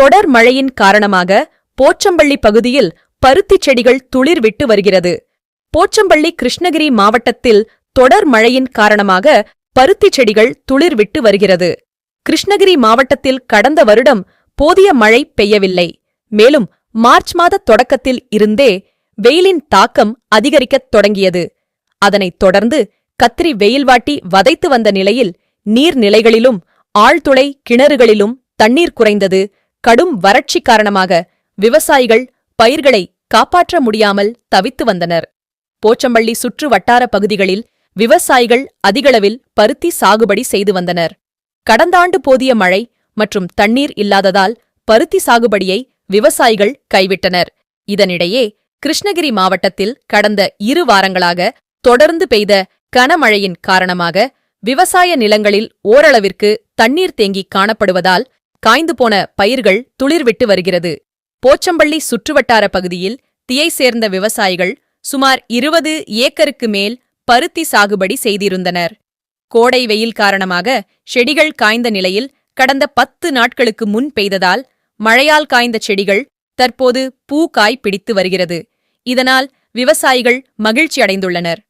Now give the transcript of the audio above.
தொடர் மழையின் காரணமாக போச்சம்பள்ளி பகுதியில் பருத்திச் செடிகள் துளிர்விட்டு வருகிறது. போச்சம்பள்ளி கிருஷ்ணகிரி மாவட்டத்தில் தொடர் மழையின் காரணமாக பருத்திச் செடிகள் துளிர்விட்டு வருகிறது. கிருஷ்ணகிரி மாவட்டத்தில் கடந்த வருடம் போதிய மழை பெய்யவில்லை. மேலும் மார்ச் மாத தொடக்கத்தில் இருந்தே வெயிலின் தாக்கம் அதிகரிக்கத் தொடங்கியது. அதனைத் தொடர்ந்து கத்திரி வெயில் வாட்டி வதைத்து வந்த நிலையில் நீர்நிலைகளிலும் ஆழ்துளை கிணறுகளிலும் தண்ணீர் குறைந்தது. கடும் வறட்சி காரணமாக விவசாயிகள் பயிர்களை காப்பாற்ற முடியாமல் தவித்து வந்தனர். போச்சம்பள்ளி சுற்று வட்டார பகுதிகளில் விவசாயிகள் அதிகளவில் பருத்தி சாகுபடி செய்து வந்தனர். கடந்த ஆண்டு போதிய மழை மற்றும் தண்ணீர் இல்லாததால் பருத்தி சாகுபடியை விவசாயிகள் கைவிட்டனர். இதனிடையே கிருஷ்ணகிரி மாவட்டத்தில் கடந்த இரு வாரங்களாக தொடர்ந்து பெய்த கனமழையின் காரணமாக விவசாய நிலங்களில் ஓரளவிற்கு தண்ணீர் தேங்கி காணப்படுவதால் காய்ந்து போன பயிர்கள் துளிர்விட்டு வருகிறது. போச்சம்பள்ளி சுற்றுவட்டார பகுதியில் தியை சேர்ந்த விவசாயிகள் சுமார் இருபது ஏக்கருக்கு மேல் பருத்தி சாகுபடி செய்திருந்தனர். கோடை வெயில் காரணமாக செடிகள் காய்ந்த நிலையில் கடந்த பத்து நாட்களுக்கு முன் பெய்ததால் மழையால் காய்ந்த செடிகள் தற்போது பூ காய் பிடித்து வருகிறது. இதனால் விவசாயிகள் மகிழ்ச்சி அடைந்துள்ளனர்